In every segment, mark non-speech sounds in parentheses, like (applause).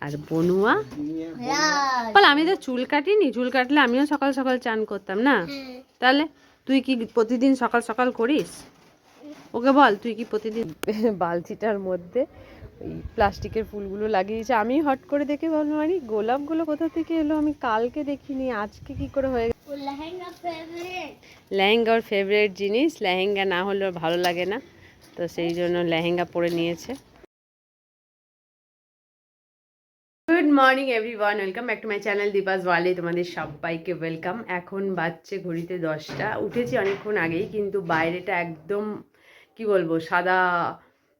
আর বনুয়া? বল আমি তো চুল কাটিনি চুল কাটলে আমিও সকাল সকাল চান করতাম না? তাহলে তুই কি প্রতিদিন সকাল সকাল করিস? ওকে বল তুই কি প্রতিদিন? (laughs) বালতিটার মধ্যে ওই প্লাস্টিকের ফুলগুলো লাগিয়েছে। আমি হট করে দেখে ভাবলাম আরে গোলাপগুলো কোথা থেকে এলো? আমি কালকে দেখিনি আজকে কি করে হয়ে লেহেঙ্গা ওর ফেভারিট জিনিস। লেহেঙ্গা না হলে ভালো লাগে না। তো সেই জন্য লেহেঙ্গা পরে নিয়েছে। Morning everyone welcome back to my channel Deepa's ওয়ালে তোমাদের সবাইকে ওয়েলকাম এখন বাজছে ঘড়িতে দশটা। উঠেছি অনেকক্ষণ আগেই, কিন্তু বাইরেটা একদম, কি বলব, সাদা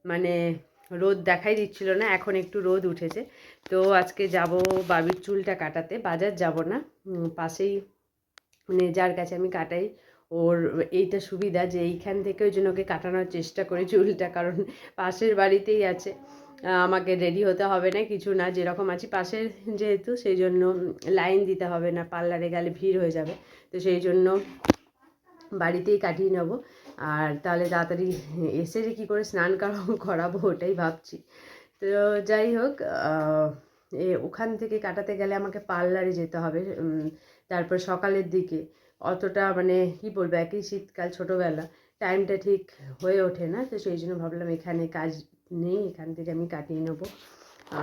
মানে রোদ দেখাই দিচ্ছিল না। এখন একটু রোদ উঠেছে। তো আজকে যাব বাবির চুলটা কাটাতে। বাজার যাব না। পাশেই মানে যার কাছে আমি কাটাই, ওর এইটা সুবিধা যে এইখান থেকে ওই জন্য ওকে কাটানোর চেষ্টা করি চুলটা, কারণ পাশের বাড়িতেই আছে। আমাকে রেডি হতে হবে না, কিছু না, যেরকম আছি পাশের যেহেতু, সেই জন্য লাইন দিতে হবে না, পার্লারে গেলে ভিড় হয়ে যাবে। তো সেই জন্য বাড়িতেই কাটিয়ে নেব। আর তাহলে তাড়াতাড়ি এসে যে কী করে স্নান করা- (laughs) করাবো, ওটাই ভাবছি। তো যাই হোক এ ওখান থেকে কাটাতে গেলে আমাকে পার্লারে যেতে হবে তারপর সকালের দিকে। অতটা মানে কি বলব, একই শীতকাল, ছোটোবেলা। টাইমটা ঠিক হয়ে ওঠে না, তো সেই জন্য ভাবলাম এখানে কাজ নেই এখান থেকে আমি কাটিয়ে নেব।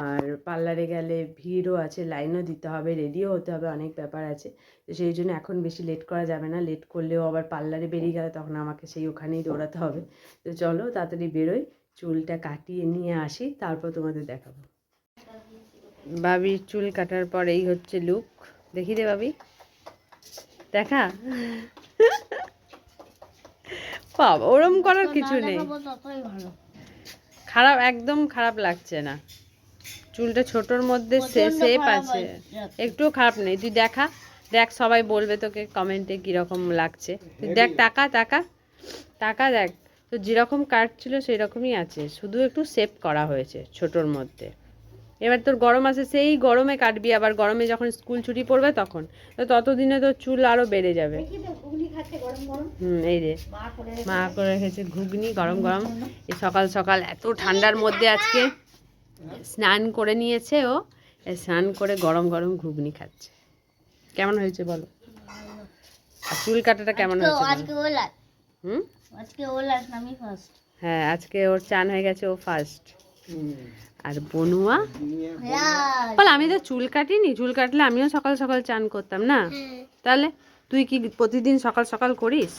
আর পার্লারে গেলে ভিড়ও আছে লাইনও দিতে হবে রেডিও হতে হবে অনেক ব্যাপার আছে। তো সেই জন্য এখন বেশি লেট করা যাবে না লেট করলেও আবার পার্লারে বেরিয়ে গেলে তখন আমাকে সেই ওখানেই দৌড়াতে হবে। তো চলো তাড়াতাড়ি বেরোই চুলটা কাটিয়ে নিয়ে আসি তারপর তোমাদের দেখাবো। বাবির চুল কাটার পর এই হচ্ছে লুক দেখি দে বাবি। দেখা? বাবা ওরম করার কিছু নেই। ভালো। খারাপ একদম খারাপ লাগছে না। চুলটা ছোটোর মধ্যে সেফ শেপ আছে। একটুও খারাপ নেই। তুই দেখা দেখ সবাই বলবে তোকে কমেন্টে কীরকম লাগছে। তুই দেখ টাকা টাকা টাকা দেখ। তো যেরকম কাটছিল সেই রকমই আছে। শুধু একটু সেভ করা হয়েছে ছোটোর মধ্যে। এবার তোর গরম আছে সেই গরমে কাটবি আবার গরমে যখন স্কুল ছুটি পড়বে তখন। তো ততদিনে তোর চুল আরও বেড়ে যাবে। হুম এই রে মা করে রেখেছে ঘুগনি গরম গরম। এই সকাল সকাল এত ঠান্ডার মধ্যে আজকে স্নান করে নিয়েছে ও। স্নান করে গরম গরম ঘুগনি খাচ্ছে। কেমন হয়েছে বলো? চুল কাটাটা কেমন হয়েছে হুম? হ্যাঁ আজকে ওর চান হয়ে গেছে ও ফার্স্ট আর বনুয়া? বল আমি তো চুল কাটিনি চুল কাটলে আমিও সকাল সকাল চান করতাম না? তাহলে তুই কি প্রতিদিন সকাল সকাল করিস?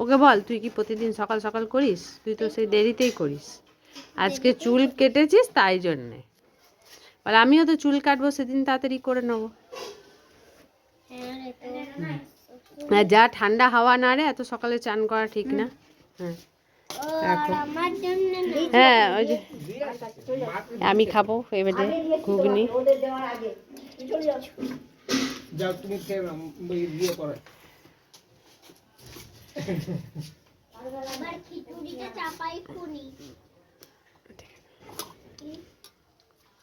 ওকে বল তুই কি প্রতিদিন সকাল সকাল করিস? তুই তো সেই দেরিতেই করিস। আজকে চুল কেটেছিস তাই জন্যে। বল আমিও তো চুল কাটবো সেদিন তাড়াতাড়ি করে নেব। আর যা ঠান্ডা হাওয়া না রে এত সকালে চান করা ঠিক না। হ্যাঁ। হ্যাঁ ওই যে আমি খাব এবারে ঘুগনি। যাও তুমি ওই বিয়ে করে আবার খিচুড়িটা চাপাই খুনি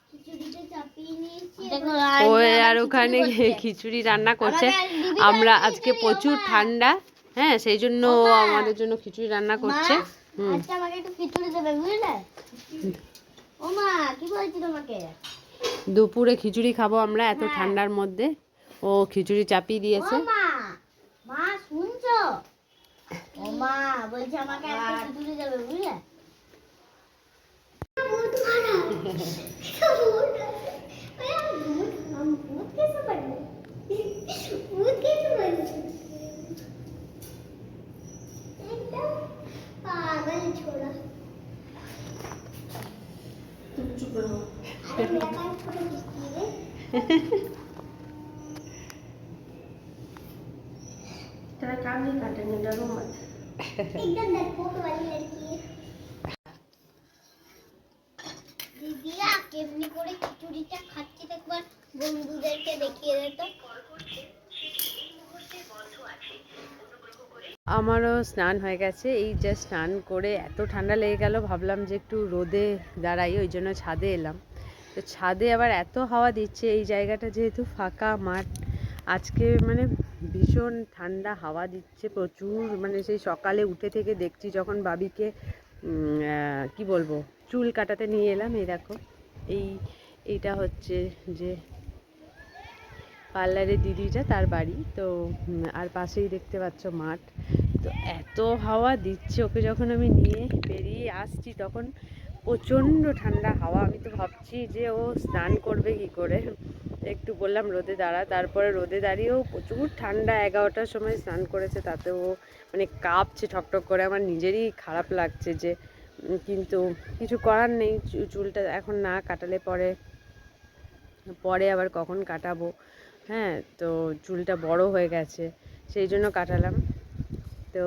খিচুড়িটা চাপিয়ে নিয়েছি ওই আর ওখানে খিচুড়ি রান্না করছে। আমরা আজকে প্রচুর ঠান্ডা। হ্যাঁ সেই জন্য আমাদের জন্য খিচুড়ি রান্না করছে দুপুরে খিচুড়ি খাব আমরা এত ঠান্ডার মধ্যে ও খিচুড়ি চাপিয়ে দিয়েছে मेरा कान फोटो खींचती है तेरा कान नहीं काटेंगे डरो मत एकदम डरपोक वाली लड़की है দিদিরা কেমনি করে খিচুড়িটা খাচ্ছি তো একবার বন্ধুদেরকে দেখিয়ে আমারও স্নান হয়ে গেছে। এই যে স্নান করে এত ঠান্ডা লেগে গেল, ভাবলাম যে একটু রোদে দাঁড়াই, ওই জন্য ছাদে এলাম। তো ছাদে আবার এত হাওয়া দিচ্ছে, এই জায়গাটা যেহেতু ফাঁকা মাঠ, আজকে মানে ভীষণ ঠান্ডা হাওয়া দিচ্ছে প্রচুর। মানে সেই সকালে উঠে থেকে দেখছি যখন বাবিকে কি বলব, চুল কাটাতে নিয়ে এলাম, এই দেখো, এই, এইটা হচ্ছে যে পার্লারের দিদিটা তার বাড়ি। তো আর পাশেই দেখতে পাচ্ছ মাঠ। তো এত হাওয়া দিচ্ছে ওকে যখন আমি নিয়ে বেরিয়ে আসছি, তখন প্রচণ্ড ঠান্ডা হাওয়া। আমি তো ভাবছি যে ও স্নান করবে কি করে? একটু বললাম রোদে দাঁড়া। তারপরে রোদে দাঁড়িয়েও প্রচুর ঠান্ডা, এগারোটার সময় স্নান করেছে। তাতে ও মানে কাঁপছে ঠকঠক করে। আমার নিজেরই খারাপ লাগছে যে কিন্তু কিছু করার নেই। চুলটা এখন না কাটালে পরে পরে আবার কখন কাটাবো? হ্যাঁ তো চুলটা বড় হয়ে গেছে। সেই জন্য কাটালাম। তো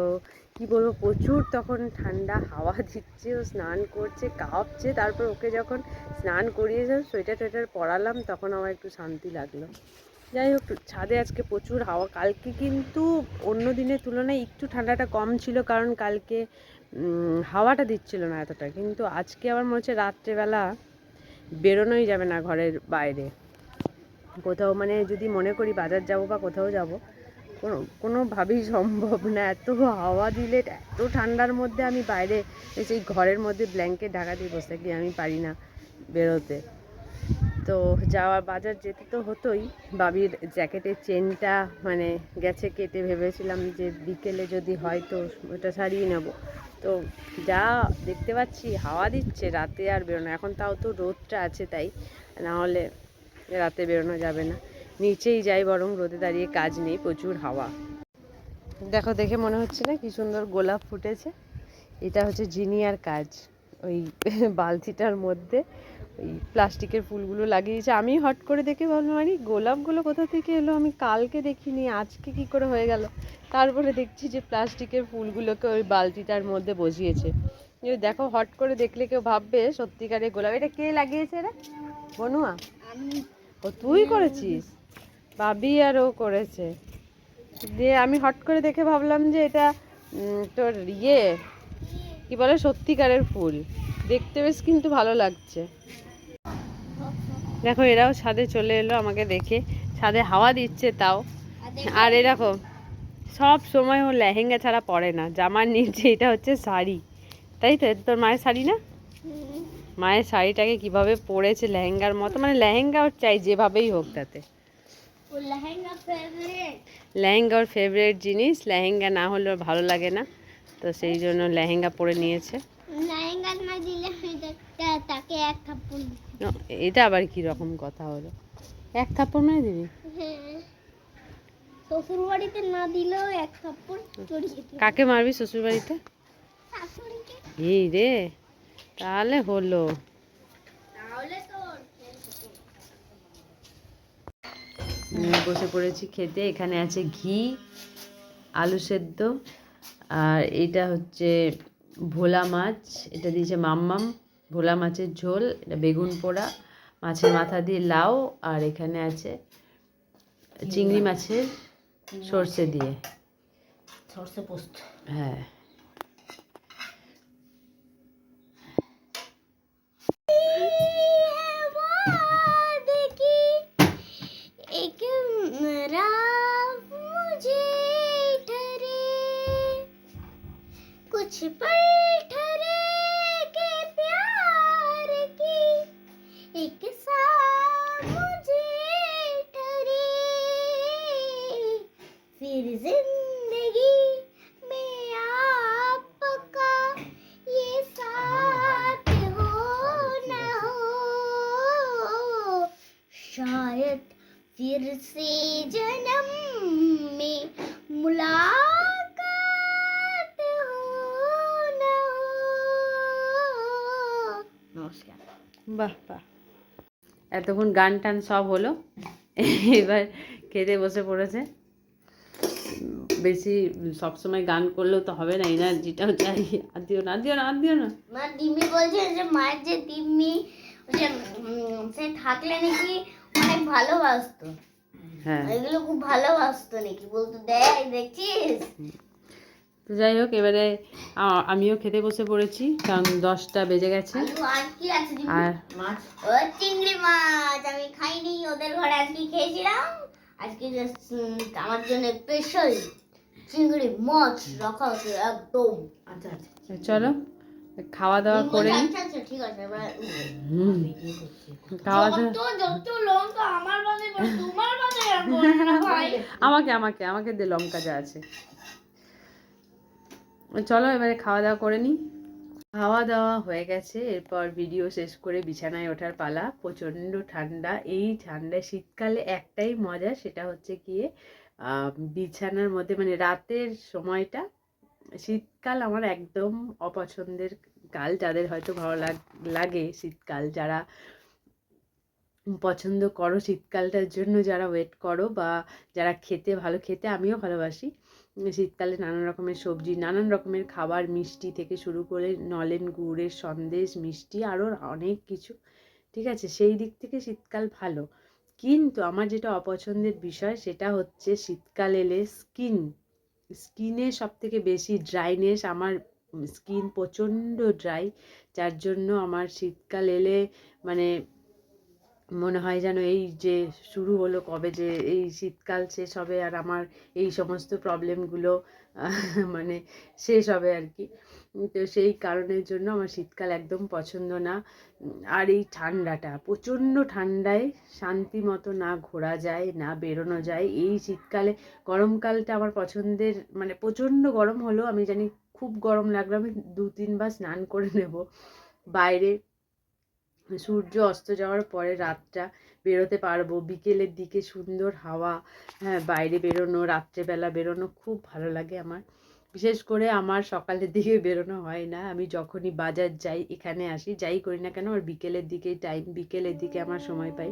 কি বলব, প্রচুর তখন ঠান্ডা, হাওয়া দিচ্ছে, ও স্নান করছে, কাঁপছে, তারপর ওকে যখন স্নান করিয়ে সোয়েটার টোয়েটার পরালাম, তখন আমার একটু শান্তি লাগল। যাই হোক, ছাদে আজকে প্রচুর হাওয়া, কালকে কিন্তু অন্য দিনের তুলনায় একটু ঠান্ডাটা কম ছিল, কারণ কালকে হাওয়াটা দিচ্ছিল না এতটা, কিন্তু আজকে আবার মনে হচ্ছে রাত্রেবেলা বেরোনোই যাবে না ঘরের বাইরে। কোথাও মানে যদি মনে করি বাজার যাব বা কোথাও যাব কোনো, কোনোভাবেই সম্ভব না। এত হাওয়া দিলে, এত ঠান্ডার মধ্যে আমি বাইরে সেই ঘরের মধ্যে ব্ল্যাঙ্কেট ঢাকা দিয়ে বসে থাকি, আমি পারি না বেরোতে। তো যাওয়া বাজার যেতে তো হতোই। বাবির জ্যাকেটের চেনটা মানে গেছে কেটে, ভেবেছিলাম যে বিকেলে যদি হয় তো ওটা সারিয়ে নেব। তো যা দেখতে পাচ্ছি, হাওয়া দিচ্ছে, রাতে আর বেরোনো। এখন তাও তো রোদটা আছে তাই না হলে রাতে বেরোনো যাবে না। নিচেই যাই বরং রোদে দাঁড়িয়ে কাজ নেই প্রচুর হাওয়া। দেখো দেখে মনে হচ্ছে না কি সুন্দর গোলাপ ফুটেছে? এটা হচ্ছে জিনিয়ার কাজ। ওই (laughs) বালতিটার মধ্যে ওই প্লাস্টিকের ফুলগুলো লাগিয়েছে। আমি হট করে দেখে ভাবলাম আরে গোলাপগুলো কোথা থেকে এলো? আমি কালকে দেখিনি আজকে কি করে হয়ে গেল? তারপরে দেখছি যে প্লাস্টিকের ফুলগুলোকে ওই বালতিটার মধ্যে বসিয়েছে। দেখো হট করে দেখলে কেউ ভাববে সত্যিকারের গোলাপ। এটা কে লাগিয়েছে রে? বনুয়া? ও তুই করেছিস? বাবি আর ও করেছে। দিয়ে আমি হট করে দেখে ভাবলাম যে এটা তোর ইয়ে কি বলে, সত্যিকারের ফুল। দেখতে বেশ কিন্তু ভালো লাগছে। দেখো, এরাও ছাদে চলে এলো আমাকে দেখে। ছাদে হাওয়া দিচ্ছে তাও। আর এ দেখো, সব সময় ও লেহেঙ্গা ছাড়া পরে না। জামার নিচে এটা হচ্ছে শাড়ি। তাই তো? তোর মায়ের শাড়ি না? মায়ের শাড়িটাকে কীভাবে পরেছে লেহেঙ্গার মতো? মানে লেহেঙ্গা ওর চাই, যেভাবেই হোক তাতে। লেহেঙ্গা ওর ফেভারিট জিনিস। লেহেঙ্গা না হলে ওর ভালো লাগে না। তো সেই জন্য লেহেঙ্গা পরে নিয়েছে। এটা আবার কি রকম কথা হলো? এক থাপ্পড় মেরে দিবি হ্যাঁ। শ্বশুর বাড়িতে না দিলেও এক থাপ্পড় কাকে মারবি শ্বশুর বাড়িতে এই রে তাহলে হলো তাহলে তোর উম, বসে পড়েছি খেতে। এখানে আছে ঘি আলু সেদ্ধ আর এটা হচ্ছে ভোলা মাছ। এটা দিয়েছে মাম্মাম। ভোলা মাছের ঝোল এটা বেগুন পোড়া মাছের মাথা দিয়ে লাউ আর এখানে আছে চিংড়ি মাছের সর্ষে দিয়ে। সরষে পোস্ত। হ্যাঁ। राह मुझे ठरे कुछ पल जन्म में मुलाकात हो न हो नमस्कार বাহ বাহ এতক্ষণ গান টান সব হলো এবার খেতে বসে পড়েছে উম, বেশি সবসময় গান করলেও তো হবে না এনার্জিটাও চাই আর দিও না আর দিও না আর দিও না মা দিম্মি বলছে যে মায়ের যে দিম্মি যে উম, সে থাকলে নাকি অনেক ভালোবাসতো হ্যাঁ। এগুলো খুব ভালোবাসতো নাকি? বলতো দেখ দেখছিস তো যাই হোক এবারে আমিও খেতে বসে পড়েছি কারণ দশটা বেজে গেছে। আর ও চিংড়ি মাছ আমি খাইনি ওদের ঘরে আজকে খেয়েছিলাম। আজকে আমার জন্য স্পেশাল চিংড়ি মাছ রাখা আছে একদম। আচ্ছা আচ্ছা। চলো খাওয়া দাওয়া করে আচ্ছা আচ্ছা ঠিক আছে এবার খাওয়া দাওয়া আমাকে আমাকে আমাকে দে লঙ্কা যা আছে। চলো এবারে খাওয়া দাওয়া করে নিই খাওয়া দাওয়া হয়ে গেছে, এরপর ভিডিও শেষ করে বিছানায় ওঠার পালা। প্রচণ্ড ঠান্ডা, এই ঠান্ডায় শীতকালে একটাই মজা, সেটা হচ্ছে গিয়ে বিছানার মধ্যে মানে রাতের সময়টা, শীতকাল আমার একদম অপছন্দের কাল। যাদের হয়তো ভালো লাগে শীতকাল, যারা পছন্দ করো শীতকালটার জন্য যারা ওয়েট করো বা যারা খেতে, ভালো খেতে আমিও ভালোবাসি। শীতকালে নানান রকমের সবজি, নানান রকমের খাবার, মিষ্টি থেকে শুরু করে নলেন, গুড়ের সন্দেশ, মিষ্টি আরও অনেক কিছু, ঠিক আছে? সেই দিক থেকে শীতকাল ভালো। কিন্তু আমার যেটা অপছন্দের বিষয় সেটা হচ্ছে শীতকাল এলে স্কিন স্কিনে সব থেকে বেশি ড্রাইনেস আমার স্কিন প্রচণ্ড ড্রাই যার জন্য আমার শীতকাল এলে মানে মনে হয় যেন এই যে শুরু হলো কবে যে এই শীতকাল শেষ হবে আর আমার এই সমস্ত প্রবলেমগুলো মানে শেষ হবে আর কি। তো সেই কারণের জন্য আমার শীতকাল একদম পছন্দ না। আর এই ঠান্ডাটা, প্রচণ্ড ঠান্ডায় শান্তি মতো না ঘোরা যায়, না বেরোনো যায়। এই শীতকালে, গরমকালটা আমার পছন্দের মানে প্রচণ্ড গরম হলেও আমি জানি খুব গরম লাগলে আমি দু তিনবার স্নান করে নেব। বাইরে সূর্য অস্ত যাওয়ার পরে রাতটা বেরোতে পারব। বিকেলের দিকে সুন্দর হাওয়া হ্যাঁ বাইরে বেরোনো, রাত্রেবেলা বেরোনো খুব ভালো লাগে আমার। বিশেষ করে আমার সকালের দিকে বেরোনো হয় না। আমি যখনই বাজার যাই, এখানে আসি, যাই করি না কেন, আমার বিকেলের দিকেই টাইম বিকেলের দিকে আমার সময় পাই।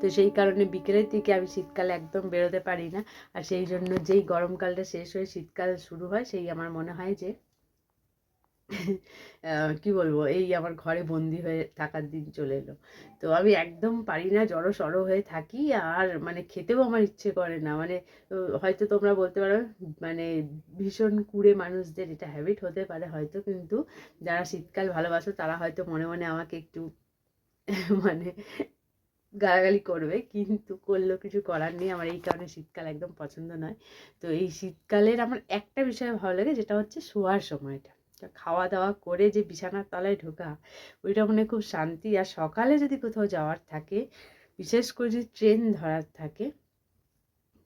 তো সেই কারণে বিকেলের দিকে আমি শীতকালে একদম বেরোতে পারি না। আর সেই জন্য যেই গরমকালটা শেষ হয়ে শীতকাল শুরু হয়, সেই আমার মনে হয় যে কি বলব? এই আমার ঘরে বন্দি হয়ে থাকার দিন চলে এলো। তো আমি একদম পারি না, জড়ো সড়ো হয়ে থাকি, আর মানে খেতেও আমার ইচ্ছে করে না। মানে হয়তো তোমরা বলতে পারো মানে ভীষণ কুড়ে মানুষদের এটা হ্যাবিট হতে পারে হয়তো, কিন্তু যারা শীতকাল ভালোবাসো, তারা হয়তো মনে মনে আমাকে একটু (laughs) মানে গালাগালি করবে, কিন্তু করলেও কিছু করার নেই। আমার এই কারণে শীতকাল একদম পছন্দ নয়। তো এই শীতকালের আমার একটা বিষয় ভালো লাগে, যেটা হচ্ছে শোয়ার সময়টা। খাওয়া দাওয়া করে যে বিছানার তলায় ঢোকা ওইটা মনে খুব শান্তি। আর সকালে যদি কোথাও যাওয়ার থাকে বিশেষ করে যদি ট্রেন ধরার থাকে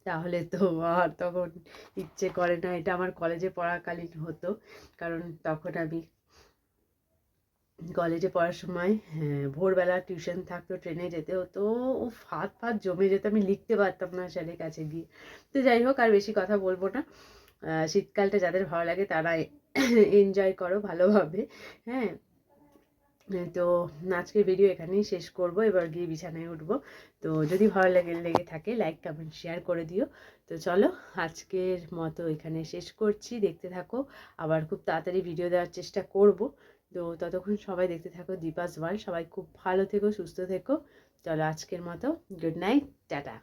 তাহলে তো আর তখন ইচ্ছে করে না। এটা আমার কলেজে পড়াকালীন হতো কারণ তখন আমি কলেজে পড়ার সময় হ্যাঁ, ভোরবেলা টিউশন থাকতো ট্রেনে যেতে হতো। ও ফাত ফাত জমে যেত আমি লিখতে পারতাম না স্যারের কাছে গিয়ে। তো যাই হোক আর বেশি কথা বলব না। শীতকালটা যাদের ভালো লাগে তারা এনজয় করো ভালোভাবে হ্যাঁ? তো আজকের ভিডিও এখানেই শেষ করব, এবার গিয়ে বিছানায় উঠবো। তো যদি ভালো লাগে, লেগে থাকে লাইক কমেন্ট শেয়ার করে দিও। তো চলো, আজকের মতো এখানে শেষ করছি। দেখতে থাকো, আবার খুব তাড়াতাড়ি ভিডিও দেওয়ার চেষ্টা করব। তো ততক্ষণ সবাই দেখতে থাকো দীপাস ওয়ার্ল্ড সবাই খুব ভালো থেকো, সুস্থ থেকো। চলো, আজকের মতো গুড নাইট টাটা।